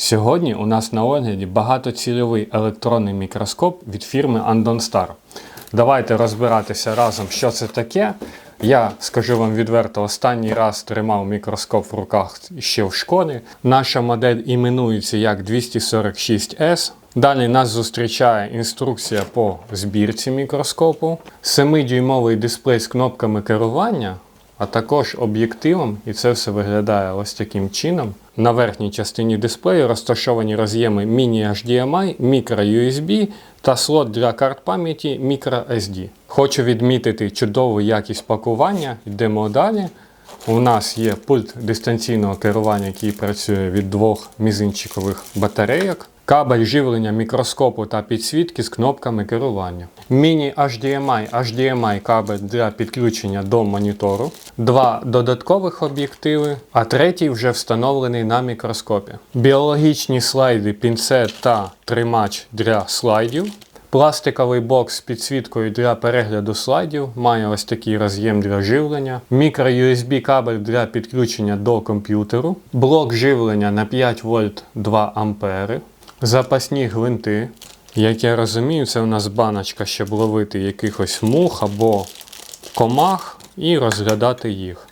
Сьогодні у нас на огляді багатоцільовий електронний мікроскоп від фірми Andon Star. Давайте розбиратися разом, що це таке. Я скажу вам відверто, останній раз тримав мікроскоп в руках ще в школі. Наша модель іменується як 246S. Далі нас зустрічає інструкція по збірці мікроскопу, 7-дюймовий дисплей з кнопками керування, а також об'єктивом, і це все виглядає ось таким чином. На верхній частині дисплею розташовані роз'єми Mini HDMI, Micro та слот для карт пам'яті Micro SD. Хочу відмітити чудову якість пакування. Йдемо далі. У нас є пульт дистанційного керування, який працює від двох мізинчикових батарейок. Кабель живлення мікроскопу та підсвітки з кнопками керування. Міні HDMI, HDMI кабель для підключення до монітору. Два додаткових об'єктиви, а третій вже встановлений на мікроскопі. Біологічні слайди, пінцет та тримач для слайдів. Пластиковий бокс з підсвіткою для перегляду слайдів має ось такий роз'єм для живлення, мікро-USB кабель для підключення до комп'ютеру, блок живлення на 5 вольт 2 ампери, запасні гвинти. Як я розумію, це у нас баночка, щоб ловити якихось мух або комах і розглядати їх.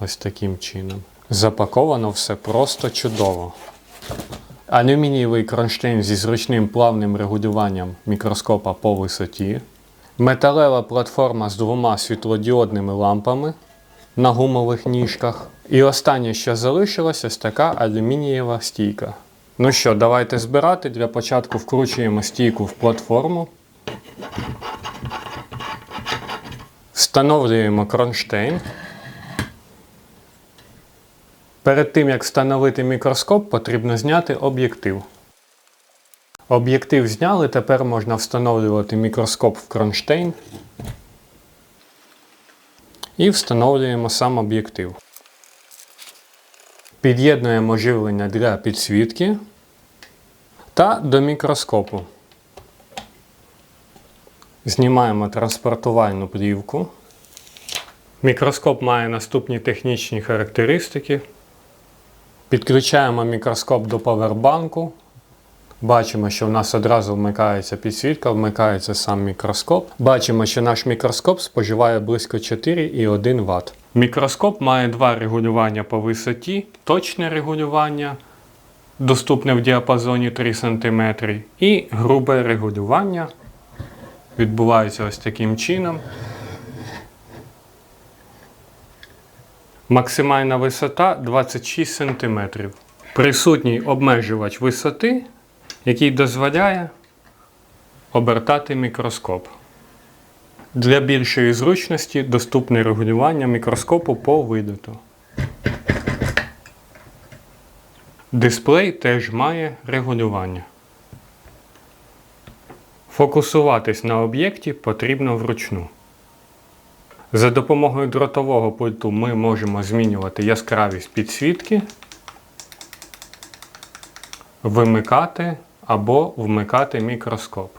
Ось таким чином. Запаковано все просто чудово. Алюмінієвий кронштейн зі зручним плавним регулюванням мікроскопа по висоті. Металева платформа з двома світлодіодними лампами на гумових ніжках. І останнє, що залишилось, ось така алюмінієва стійка. Ну що, давайте збирати. Для початку вкручуємо стійку в платформу. Встановлюємо кронштейн. Перед тим як встановити мікроскоп, потрібно зняти об'єктив. Об'єктив зняли, тепер можна встановлювати мікроскоп в кронштейн. І встановлюємо сам об'єктив. Під'єднуємо живлення для підсвітки та до мікроскопу. Знімаємо транспортувальну плівку. Мікроскоп має наступні технічні характеристики. Підключаємо мікроскоп до павербанку. Бачимо, що в нас одразу вмикається підсвітка, вмикається сам мікроскоп. Бачимо, що наш мікроскоп споживає близько 4,1 Вт. Мікроскоп має два регулювання по висоті, точне регулювання, доступне в діапазоні 3 см, і грубе регулювання. Відбувається ось таким чином. Максимальна висота 26 см. Присутній обмежувач висоти, який дозволяє обертати мікроскоп. Для більшої зручності доступне регулювання мікроскопу по видоту. Дисплей теж має регулювання. Фокусуватись на об'єкті потрібно вручну. За допомогою дротового пульту ми можемо змінювати яскравість підсвітки, вимикати або вмикати мікроскоп.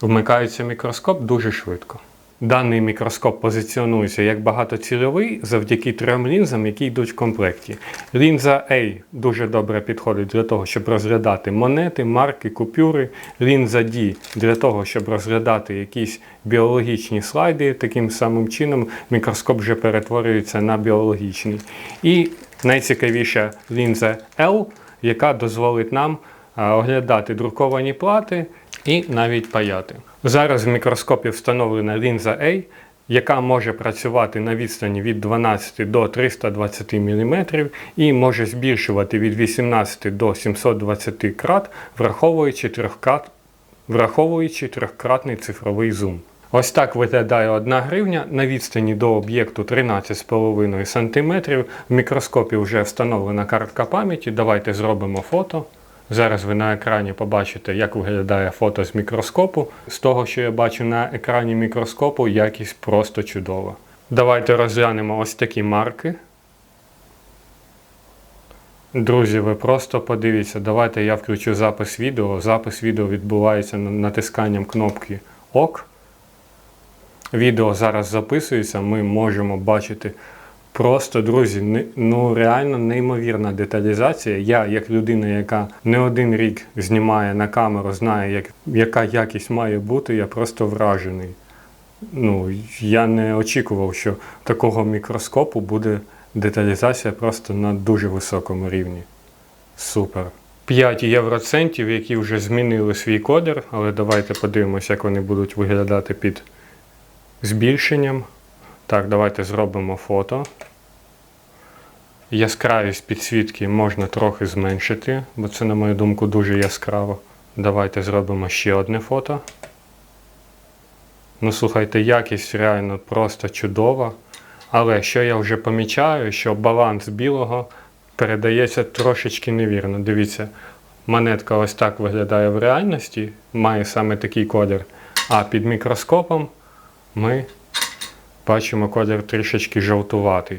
Вмикається мікроскоп дуже швидко. Даний мікроскоп позиціонується як багатоцільовий завдяки трьом лінзам, які йдуть в комплекті. Лінза A дуже добре підходить для того, щоб розглядати монети, марки, купюри. Лінза D для того, щоб розглядати якісь біологічні слайди. Таким самим чином мікроскоп вже перетворюється на біологічний. І найцікавіша лінза L, яка дозволить нам оглядати друковані плати і навіть паяти. Зараз в мікроскопі встановлена лінза A, яка може працювати на відстані від 12 до 320 мм і може збільшувати від 18 до 720 крат, враховуючи трьохкрат... враховуючи трьохкратний цифровий зум. Ось так виглядає 1 гривня на відстані до об'єкту 13,5 см. В мікроскопі вже встановлена картка пам'яті. Давайте зробимо фото. Зараз ви на екрані побачите, як виглядає фото з мікроскопу. З того, що я бачу на екрані мікроскопу, якість просто чудова. Давайте розглянемо ось такі марки. Друзі, ви просто подивіться, давайте я включу запис відео. Запис відео відбувається натисканням кнопки ОК. Відео зараз записується, ми можемо бачити Просто, друзі, ну реально неймовірна деталізація. Я, як людина, яка не один рік знімає на камеру, знає, як, яка якість має бути, я просто вражений. Ну, я не очікував, що такого мікроскопу буде деталізація просто на дуже високому рівні. Супер. 5 євроцентів, які вже змінили свій кодер, але давайте подивимося, як вони будуть виглядати під збільшенням. Так, давайте зробимо фото. Яскравість підсвітки можна трохи зменшити, бо це, на мою думку, дуже яскраво. Давайте зробимо ще одне фото. Ну, слухайте, якість реально просто чудова. Але що я вже помічаю, що баланс білого передається трошечки невірно. Дивіться, монетка ось так виглядає в реальності, має саме такий колір. А під мікроскопом ми бачимо колір трішечки жовтуватий,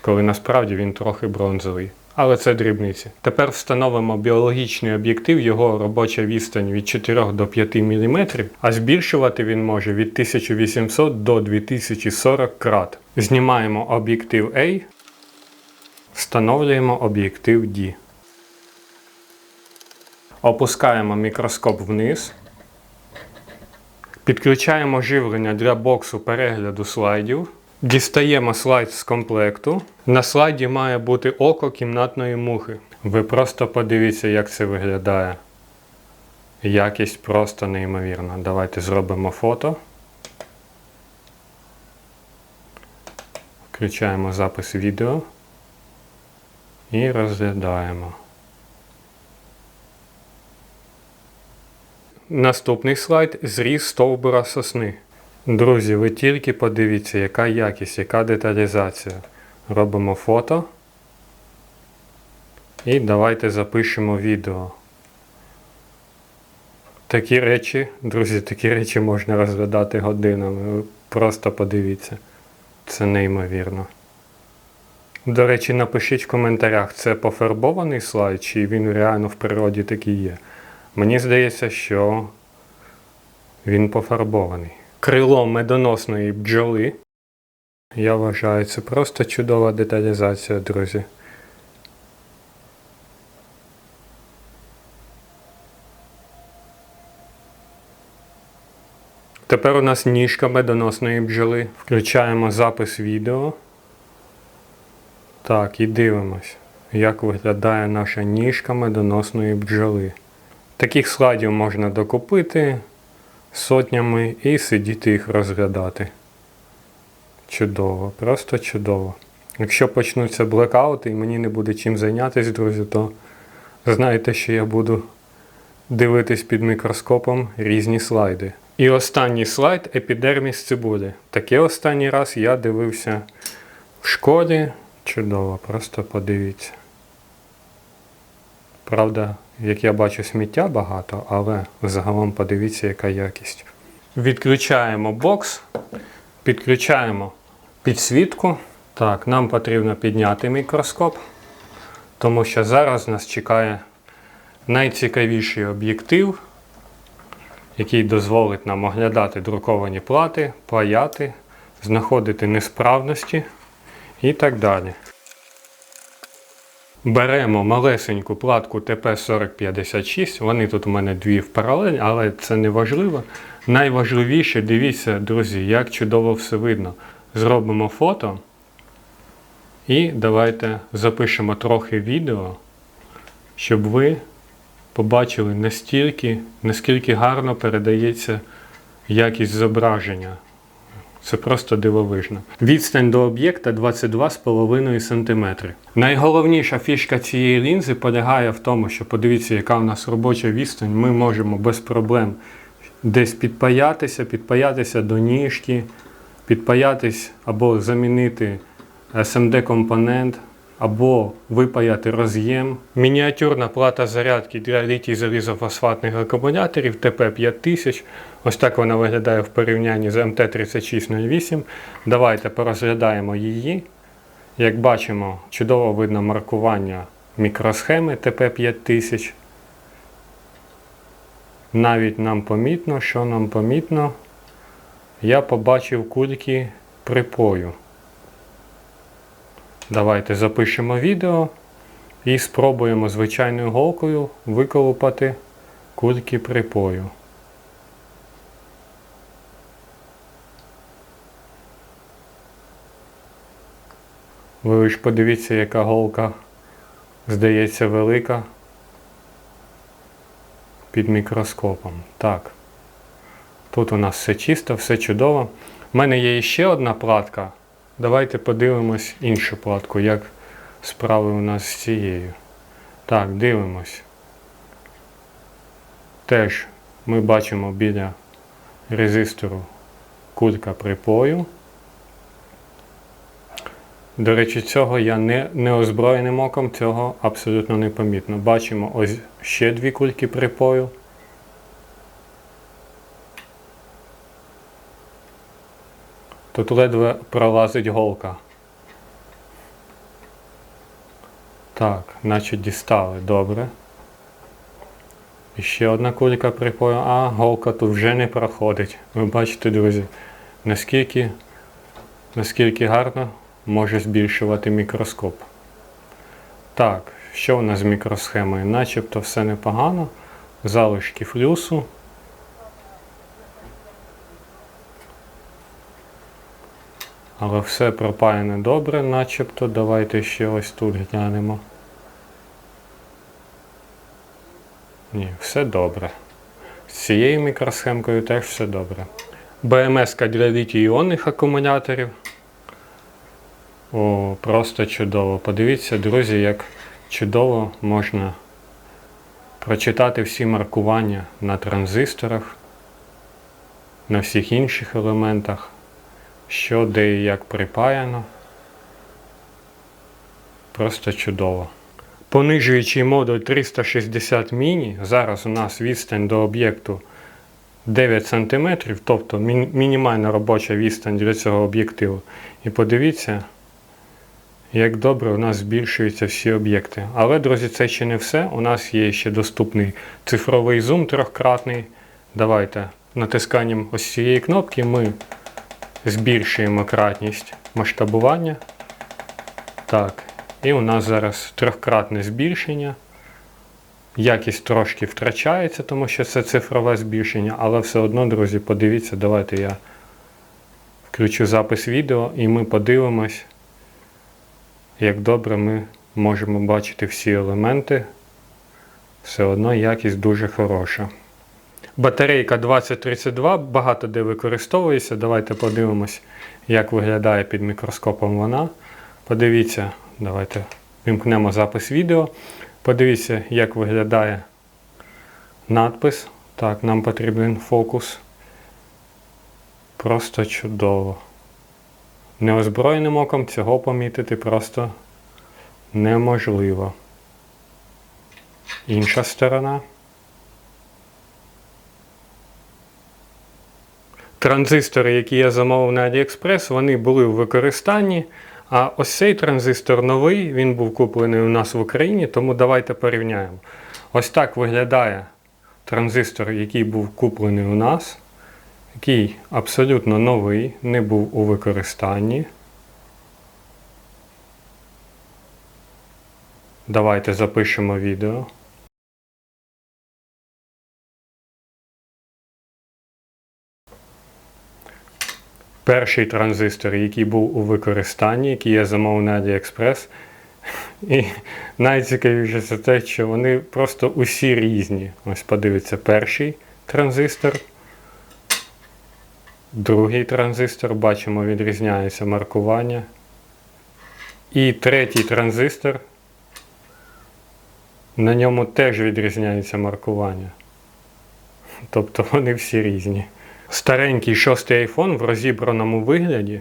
коли насправді він трохи бронзовий. Але це дрібниці. Тепер встановимо біологічний об'єктив, його робоча відстань від 4 до 5 мм, а збільшувати він може від 1800 до 2040 крат. Знімаємо об'єктив A, встановлюємо об'єктив D. Опускаємо мікроскоп вниз. Підключаємо живлення для боксу перегляду слайдів. Дістаємо слайд з комплекту. На слайді має бути око кімнатної мухи. Ви просто подивіться, як це виглядає. Якість просто неймовірна. Давайте зробимо фото. Включаємо запис відео і розглядаємо. Наступний слайд зріз стовбура сосни. Друзі, ви тільки подивіться, яка якість, яка деталізація. Робимо фото. І давайте запишемо відео. Такі речі, друзі, такі речі можна розглядати годинами. Просто подивіться. Це неймовірно. До речі, напишіть в коментарях, це пофарбований слайд, чи він реально в природі такий є. Мені здається, що він пофарбований. Крило медоносної бджоли. Я вважаю, це просто чудова деталізація, друзі. Тепер у нас ніжка медоносної бджоли. Включаємо запис відео. Так, і дивимось, як виглядає наша ніжка медоносної бджоли. Таких слайдів можна докупити сотнями і сидіти їх розглядати. Чудово, просто чудово. Якщо почнуться блекаути і мені не буде чим зайнятися, друзі, то знайте, що я буду дивитись під мікроскопом різні слайди. І останній слайд епідерміс цибулі. Таке останній раз я дивився в школі. Чудово, просто подивіться. Правда, як я бачу, сміття багато, але загалом подивіться, яка якість. Відключаємо бокс, підключаємо підсвітку. Так, нам потрібно підняти мікроскоп, тому що зараз нас чекає найцікавіший об'єктив, який дозволить нам оглядати друковані плати, паяти, знаходити несправності і так далі. Беремо малесеньку платку ТП-4056. Вони тут у мене дві в паралель, але це не важливо. Найважливіше, дивіться, друзі, як чудово все видно. Зробимо фото. І давайте запишемо трохи відео, щоб ви побачили настільки, наскільки гарно передається якість зображення. Це просто дивовижно. Відстань до об'єкта 22,5 см. Найголовніша фішка цієї лінзи полягає в тому, що подивіться, яка у нас робоча відстань. Ми можемо без проблем десь підпаятися, підпаятися до ніжки, підпаятись або замінити SMD-компонент, або випаяти роз'єм. Мініатюрна плата зарядки для літій залізофосфатних акумуляторів ТП5000. Ось так вона виглядає в порівнянні з МТ3608. Давайте порозглядаємо її. Як бачимо, чудово видно маркування мікросхеми ТП5000. Навіть нам помітно, що нам помітно, я побачив кульки припою. Давайте запишемо відео і спробуємо звичайною голкою виколупати кульки припою. Ви лиш подивіться, яка голка здається велика під мікроскопом. Так. Тут у нас все чисто, все чудово. У мене є ще одна платка. Давайте подивимось іншу платку, як справи у нас з цією. Так, дивимось. Теж ми бачимо біля резистору кутка припою. До речі, цього я не, неозброєним оком, цього абсолютно не помітно. Бачимо ось ще дві кульки припою. Тут ледве пролазить голка. Так, наче дістали, добре. І ще одна кулька припою. А, голка тут вже не проходить. Ви бачите, друзі, наскільки, наскільки гарно може збільшувати мікроскоп. Так, що у нас з мікросхемою? Начебто все непогано. Залишки флюсу. Але все пропаяне добре, начебто. Давайте ще ось тут глянемо. Ні, все добре. З цією мікросхемкою теж все добре. БМС для літій-іонних акумуляторів. О, просто чудово. Подивіться, друзі, як чудово можна прочитати всі маркування на транзисторах, на всіх інших елементах, що де і як припаяно. Просто чудово. Понижуючий модуль 360 міні, зараз у нас відстань до об'єкту 9 см, тобто мінімальна робоча відстань для цього об'єктиву. І подивіться, як добре у нас збільшуються всі об'єкти. Але, друзі, це ще не все. У нас є ще доступний цифровий зум трьохкратний. Давайте натисканням ось цієї кнопки ми збільшуємо кратність масштабування. Так, і у нас зараз трьохкратне збільшення. Якість трошки втрачається, тому що це цифрове збільшення, але все одно, друзі, подивіться, давайте я включу запис відео і ми подивимось, як добре ми можемо бачити всі елементи. Все одно якість дуже хороша. Батарейка 2032 багато де використовується. Давайте подивимось, як виглядає під мікроскопом вона. Подивіться, давайте вимкнемо запис відео. Подивіться, як виглядає надпис. Так, нам потрібен фокус. Просто чудово. Неозброєним оком цього помітити просто неможливо. Інша сторона. Транзистори, які я замовив на AliExpress, вони були в використанні. А ось цей транзистор новий, він був куплений у нас в Україні, тому давайте порівняємо. Ось так виглядає транзистор, який був куплений у нас, який абсолютно новий, не був у використанні. Давайте запишемо відео. Перший транзистор, який був у використанні, який я замовив на AliExpress. І найцікавіше це те, що вони просто усі різні. Ось подивіться, перший транзистор. Другий транзистор, бачимо, відрізняється маркування. І третій транзистор. На ньому теж відрізняється маркування. Тобто вони всі різні. Старенький шостий iPhone в розібраному вигляді.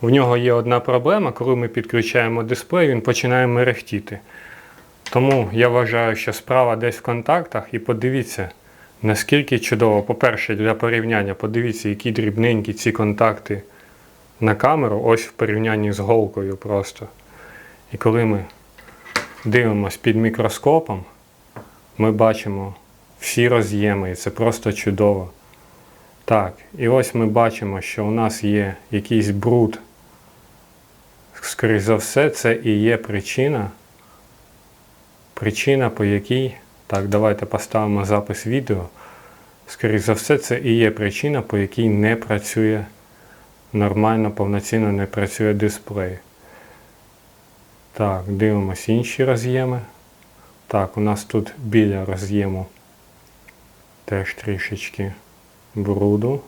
В нього є одна проблема, коли ми підключаємо дисплей, він починає мерехтіти. Тому я вважаю, що справа десь в контактах, і подивіться, наскільки чудово. По-перше, для порівняння, подивіться, які дрібненькі ці контакти на камеру, ось в порівнянні з голкою просто. І коли ми дивимося під мікроскопом, ми бачимо всі роз'єми, і це просто чудово. Так, і ось ми бачимо, що у нас є якийсь бруд, Скоріше за все, це і є причина, причина, по якій. Так, давайте поставимо запис відео. Скоріше за все, це і є причина, по якій не працює нормально, повноцінно не працює дисплей. Так, дивимось інші роз'єми. Так, у нас тут біля роз'єму теж трішечки бруду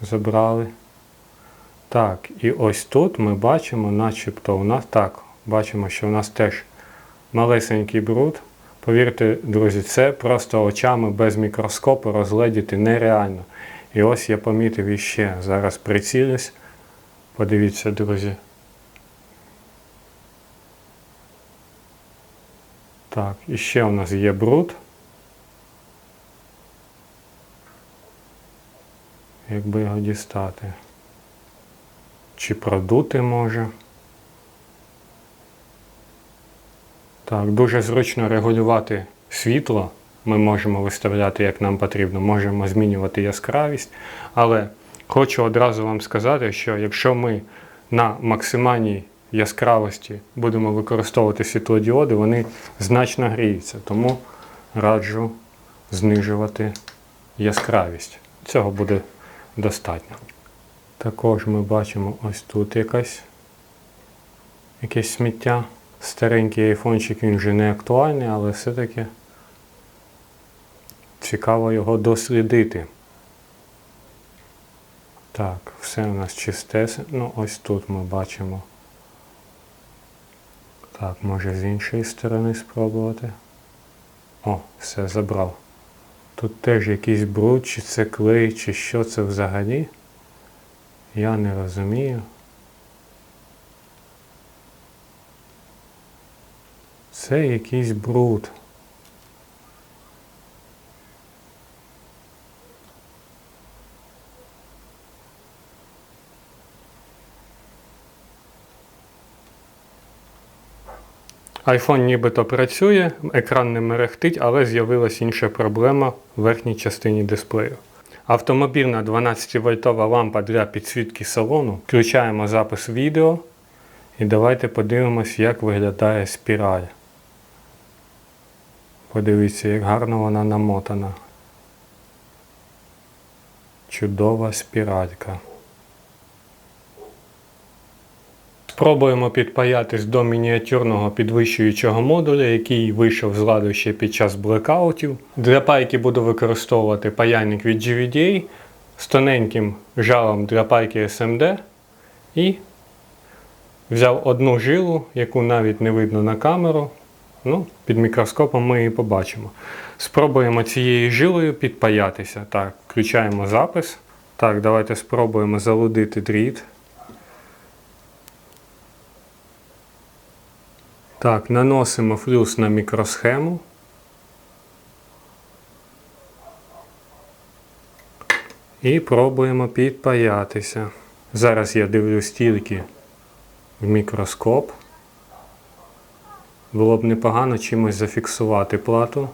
забрали. Так, і ось тут ми бачимо, начебто у нас так, бачимо, що у нас теж малесенький бруд. Повірте, друзі, це просто очами без мікроскопу розгледіти нереально. І ось я помітив іще. Зараз прицілюсь. Подивіться, друзі. Так, і ще у нас є бруд. Якби його дістати. Чи продути може. Так, дуже зручно регулювати світло. Ми можемо виставляти, як нам потрібно, можемо змінювати яскравість. Але хочу одразу вам сказати, що якщо ми на максимальній яскравості будемо використовувати світлодіоди, вони значно гріються. Тому раджу знижувати яскравість. Цього буде достатньо. Також ми бачимо ось тут якась, якесь сміття. Старенький айфончик він вже не актуальний, але все-таки цікаво його дослідити. Так, все у нас чисте. Ну, ось тут ми бачимо. Так, може з іншої сторони спробувати. О, все забрав. Тут теж якийсь бруд, чи це клей, чи що це взагалі. Я не розумію. Це якийсь бруд. iPhone нібито працює, екран не мерехтить, але з'явилася інша проблема в верхній частині дисплею. Автомобільна 12-вольтова лампа для підсвітки салону. Включаємо запис відео і давайте подивимось, як виглядає спіраль. Подивіться, як гарно вона намотана. Чудова спіралька. Спробуємо підпаятись до мініатюрного підвищуючого модуля, який вийшов з ладу ще під час блекаутів. Для пайки буду використовувати паяльник від GVDA з тоненьким жалом для пайки SMD і взяв одну жилу, яку навіть не видно на камеру. Ну, Під мікроскопом ми її побачимо. Спробуємо цією жилою підпаятися. Так, включаємо запис. Так, давайте спробуємо залудити дріт. Так, наносимо флюс на мікросхему. І пробуємо підпаятися. Зараз я дивлюсь тільки в мікроскоп. Було б непогано чимось зафіксувати плату.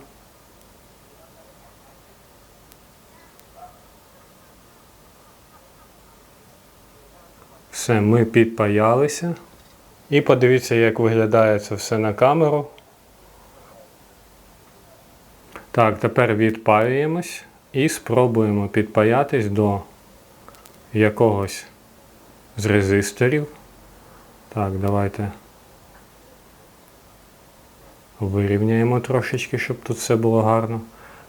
Все, ми підпаялися. І подивіться, як виглядає це все на камеру. Так, тепер відпаюємось і спробуємо підпаятись до якогось з резисторів. Так, давайте вирівняємо трошечки, щоб тут все було гарно.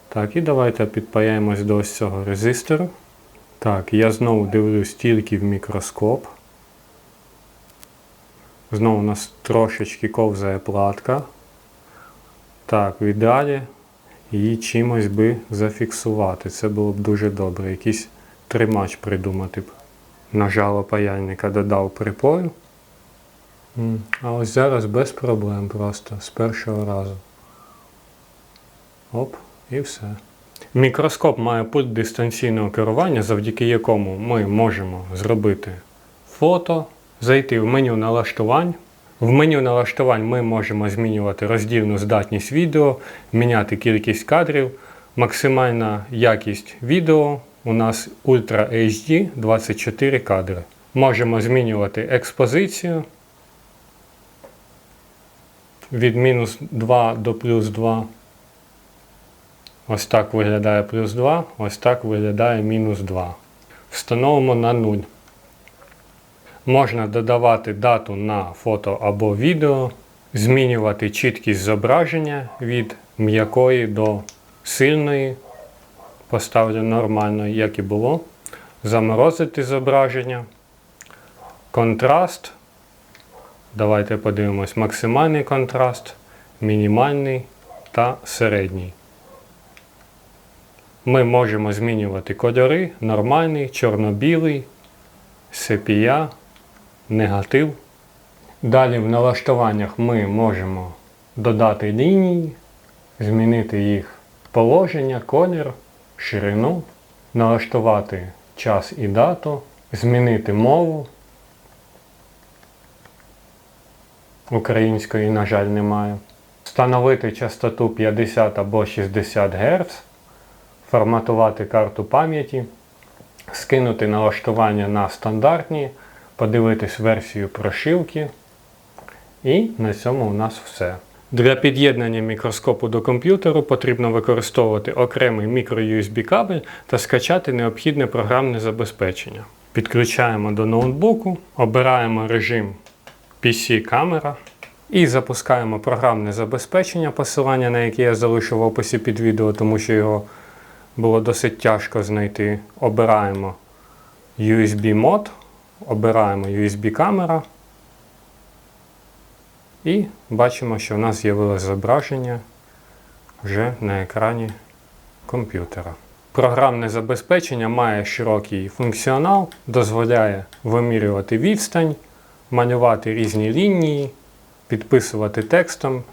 Так, і давайте підпаяємось до ось цього резистору. Так, я знову дивлюсь тільки в мікроскоп. Знову у нас трошечки ковзає платка. Так, в ідеалі її чимось би зафіксувати. Це було б дуже добре. Якийсь тримач придумати б. Нажало паяльника додав припою. А ось зараз без проблем просто з першого разу. Оп, і все. Мікроскоп має пульт дистанційного керування, завдяки якому ми можемо зробити фото, зайти в меню налаштувань. В меню налаштувань ми можемо змінювати роздільну здатність відео, міняти кількість кадрів, максимальна якість відео. У нас Ultra HD 24 кадри. Можемо змінювати експозицію від мінус 2 до плюс 2. Ось так виглядає плюс 2, ось так виглядає мінус 2. Встановимо на 0. Можна додавати дату на фото або відео, змінювати чіткість зображення від м'якої до сильної. Поставлю нормально, як і було. Заморозити зображення. Контраст. Давайте подивимось максимальний контраст, мінімальний та середній. Ми можемо змінювати кольори, нормальний, чорно-білий, сепія, негатив. Далі в налаштуваннях ми можемо додати лінії, змінити їх положення, колір, ширину, налаштувати час і дату, змінити мову. Української, на жаль, немає. Встановити частоту 50 або 60 Гц, форматувати карту пам'яті, скинути налаштування на стандартні, подивитись версію прошивки. І на цьому у нас все. Для під'єднання мікроскопу до комп'ютеру потрібно використовувати окремий мікро-USB кабель та скачати необхідне програмне забезпечення. Підключаємо до ноутбуку, обираємо режим PC-камера і запускаємо програмне забезпечення, посилання на яке я залишу в описі під відео, тому що його було досить тяжко знайти. Обираємо USB мод, обираємо USB камера. І бачимо, що в нас з'явилось зображення вже на екрані комп'ютера. Програмне забезпечення має широкий функціонал, дозволяє вимірювати відстань, малювати різні лінії, підписувати текстом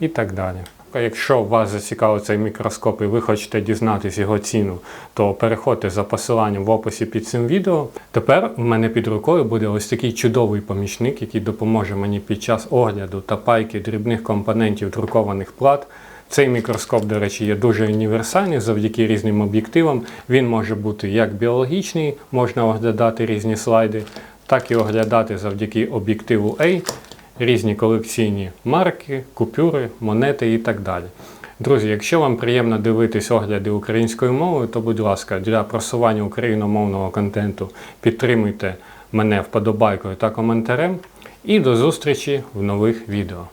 і так далі. Якщо вас зацікавив цей мікроскоп і ви хочете дізнатися його ціну, то переходьте за посиланням в описі під цим відео. Тепер в мене під рукою буде ось такий чудовий помічник, який допоможе мені під час огляду та пайки дрібних компонентів друкованих плат. Цей мікроскоп, до речі, є дуже універсальний завдяки різним об'єктивам. Він може бути як біологічний, можна оглядати різні слайди, так і оглядати завдяки об'єктиву A різні колекційні марки, купюри, монети і так далі. Друзі, якщо вам приємно дивитись огляди українською мовою, то будь ласка, для просування україномовного контенту підтримуйте мене вподобайкою та коментарем. І до зустрічі в нових відео.